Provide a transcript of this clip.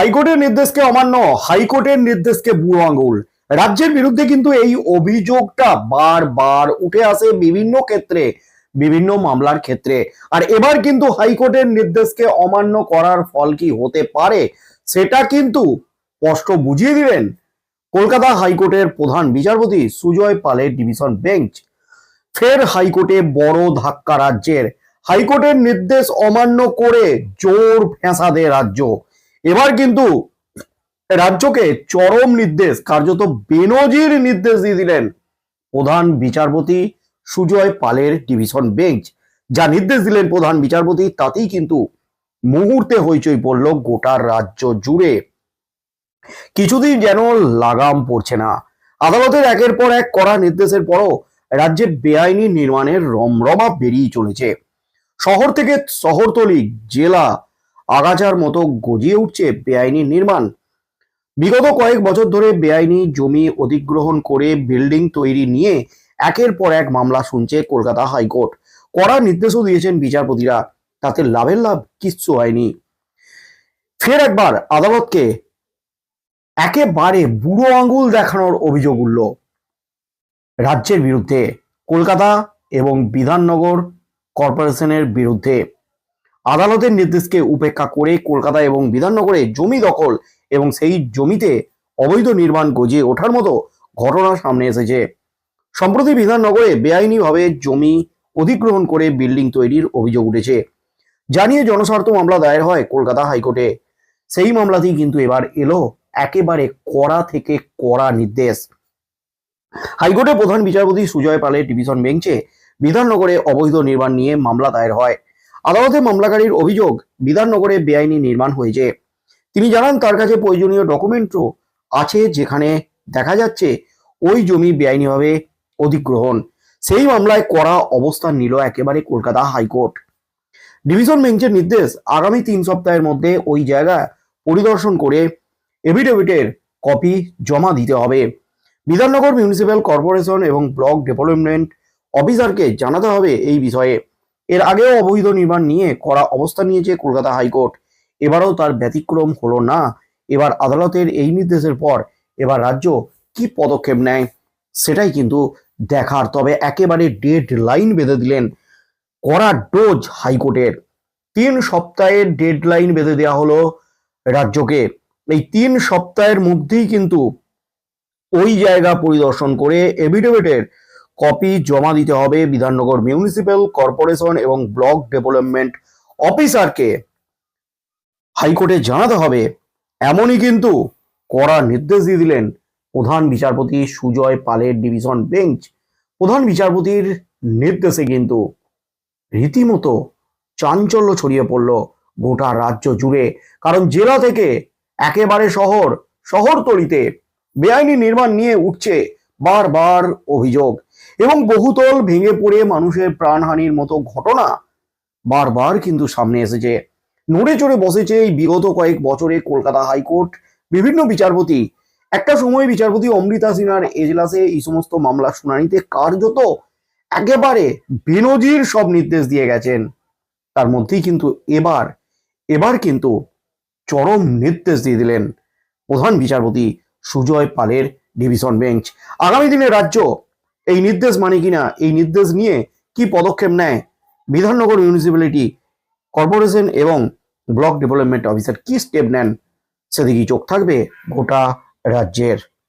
হাইকোর্টের নির্দেশকে অমান্য, হাইকোর্টের নির্দেশকে বুড়ো আঙুল রাজ্যের বিরুদ্ধে কিন্তু এই অভিযোগটা বারবার উঠে আসে বিভিন্ন ক্ষেত্রে, বিভিন্ন মামলার ক্ষেত্রে। আর এবার কিন্তু হাইকোর্টের নির্দেশকে অমান্য করার ফল কি হতে পারে, সেটা কিন্তু স্পষ্ট বুঝিয়ে দিলেন কলকাতা হাইকোর্টের প্রধান বিচারপতি সুজয় পালের ডিভিশন বেঞ্চ। ফের হাইকোর্টে বড় ধাক্কা রাজ্যের। হাইকোর্টের নির্দেশ অমান্য করে জোর ফেঁসাদে রাজ্য। এবার কিন্তু রাজ্যকে চরম নির্দেশ, কার্যত বেনজির নির্দেশ দিয়ে দিলেন প্রধান বিচারপতি সুজয় পালের ডিভিশন বেঞ্চ। যা নির্দেশ দিলেন প্রধান বিচারপতি, তাতেই কিন্তু মুহূর্তে হইচই পড়ল গোটা রাজ্য জুড়ে। কিছুদিন যেন লাগাম পড়ছে না। আদালতের একের পর এক করা নির্দেশের পরও রাজ্যে বেআইনি নির্মাণের রমরমা বেরিয়ে চলেছে। শহর থেকে শহরতলি, জেলা আগাছার মতো গজিয়ে উঠছে বেআইনি নির্মাণ। বিগত কয়েক বছর ধরে বেআইনি জমি অধিগ্রহণ করে বিল্ডিং তৈরি নিয়ে একের পর এক মামলা শুনছে কলকাতা হাইকোর্ট। কড়া নির্দেশও দিয়েছেন বিচারপতিরা, তাতে লাভের লাভ কিচ্ছু হয়নি। ফের একবার আদালতকে একেবারে বুড়ো আঙ্গুল দেখানোর অভিযোগ উঠল। রাজ্যের বিরুদ্ধে কলকাতা এবং বিধাননগর কর্পোরেশনের বিরুদ্ধে আদালতের নির্দেশকে উপেক্ষা করে কলকাতা এবং বিধাননগরে জমি দখল এবং সেই জমিতে অবৈধ নির্মাণ গজিয়ে ওঠার মতো ঘটনা সামনে এসেছে। সম্প্রতি বিধাননগরে বেআইনিভাবে জমি অধিগ্রহণ করে বিল্ডিং তৈরির অভিযোগ উঠেছে। জানিয়ে জনস্বার্থ মামলা দায়ের হয় কলকাতা হাইকোর্টে। সেই মামলাতেই কিন্তু এবার এলো একেবারে কড়া থেকে কড়া নির্দেশ। হাইকোর্টের প্রধান বিচারপতি সুজয় পালের ডিভিশন বেঞ্চে বিধাননগরে অবৈধ নির্মাণ নিয়ে মামলা দায়ের হয়। আদালতে মামলাকারীর অভিযোগ বিধাননগরে বেআইনি নির্মাণ হয়েছে। তিনি জানান, তার কাছে প্রয়োজনীয় ডকুমেন্টও আছে যেখানে দেখা যাচ্ছে ওই জমি বেআইনিভাবে অধিগ্রহণ। সেই মামলায় করা অবস্থান নিল একেবারে কলকাতা হাইকোর্ট। ডিভিশন বেঞ্চের নির্দেশ আগামী তিন সপ্তাহের মধ্যে ওই জায়গা পরিদর্শন করে এভিডেভিটের কপি জমা দিতে হবে। বিধাননগর মিউনিসিপ্যাল কর্পোরেশন এবং ব্লক ডেভেলপমেন্ট অফিসারকে জানাতে হবে এই বিষয়ে। এর আগেও অবৈধ নির্মাণ নিয়ে কড়া অবস্থা নিয়েছে কলকাতা হাইকোর্ট। এবারও তার ব্যতিক্রম হলো না। এবার আদালতের এই নির্দেশের পর এবার রাজ্য কি পদক্ষেপ নেয় সেটাই কিন্তু দেখার। তবে একেবারে ডেড লাইন বেঁধে দিলেন কড়া ডোজ হাইকোর্টের। তিন সপ্তাহের ডেড লাইন বেঁধে দেওয়া হলো রাজ্যকে। এই তিন সপ্তাহের মধ্যেই কিন্তু ওই জায়গা পরিদর্শন করে এভিডেভিটের কপি জমা দিতে হবে বিধাননগর মিউনিসিপ্যাল কর্পোরেশন এবং ব্লক ডেভেলপমেন্ট অফিসারকে হাইকোর্টে জানাতে হবে, এমনই কিন্তু কড়া নির্দেশ দিয়ে দিলেন প্রধান বিচারপতি সুজয় পালের ডিভিশন বেঞ্চ প্রধান বিচারপতির নির্দেশে কিন্তু রীতিমতো চাঞ্চল্য ছড়িয়ে পড়ল গোটা রাজ্য জুড়ে। কারণ জেলা থেকে একেবারে শহর, শহরতলিতে বেআইনি নির্মাণ নিয়ে উঠছে বারবার অভিযোগ। এবং বহুতল ভেঙে পড়ে মানুষের প্রাণহানির মতো ঘটনা বারবার কিন্তু সামনে এসেছে। নড়ে চড়ে বসেছে এই বিগত কয়েক বছরে কলকাতা হাইকোর্ট। বিভিন্ন বিচারপতি, একটা সময় বিচারপতি অমৃতা সিনহার এজলাসে এই সমস্ত মামলা শুনানিতে কার্যত একেবারে বেনজির সব নির্দেশ দিয়ে গেছেন। তার মধ্যেই কিন্তু এবার এবার কিন্তু চরম নির্দেশ দিয়ে দিলেন প্রধান বিচারপতি সুজয় পালের ডিভিশন বেঞ্চ। আগামী দিনে রাজ্য এই নির্দেশ মানে কিনা এই নির্দেশ নিয়ে কি পদক্ষেপ নেয়? বিধাননগর মিউনিসিপ্যালিটি কর্পোরেশন এবং ব্লক ডেভেলপমেন্ট অফিসার কি স্টেপ নেন? সেদিকে চোখ থাকবে গোটা রাজ্যের।